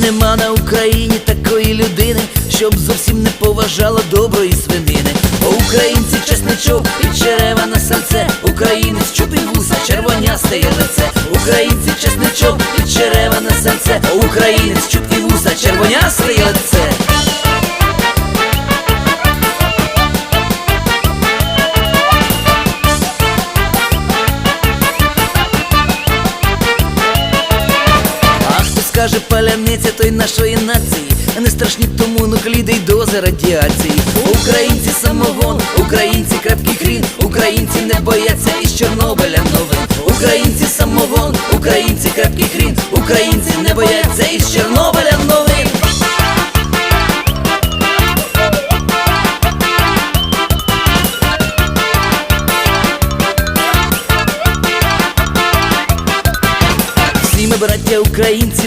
нема на Україні такої людини, щоб зовсім не поважала доброї свинини. О, українці чесничок і черева на серце, українець чути вуса, червонясте є лице, українці чесничок і черева на серце, О, українець чуб і вуса, червонясте є лице. скаже паляниця той нашої нації, а не страшні тому нукліди й дози радіації. Українці самогон, українці крепкий хрін, українці не бояться із Чорнобиля новин. Українці самогон, українці крепкий хрін, українці не бояться із Чорнобиля новин. Всі ми, браття, українці.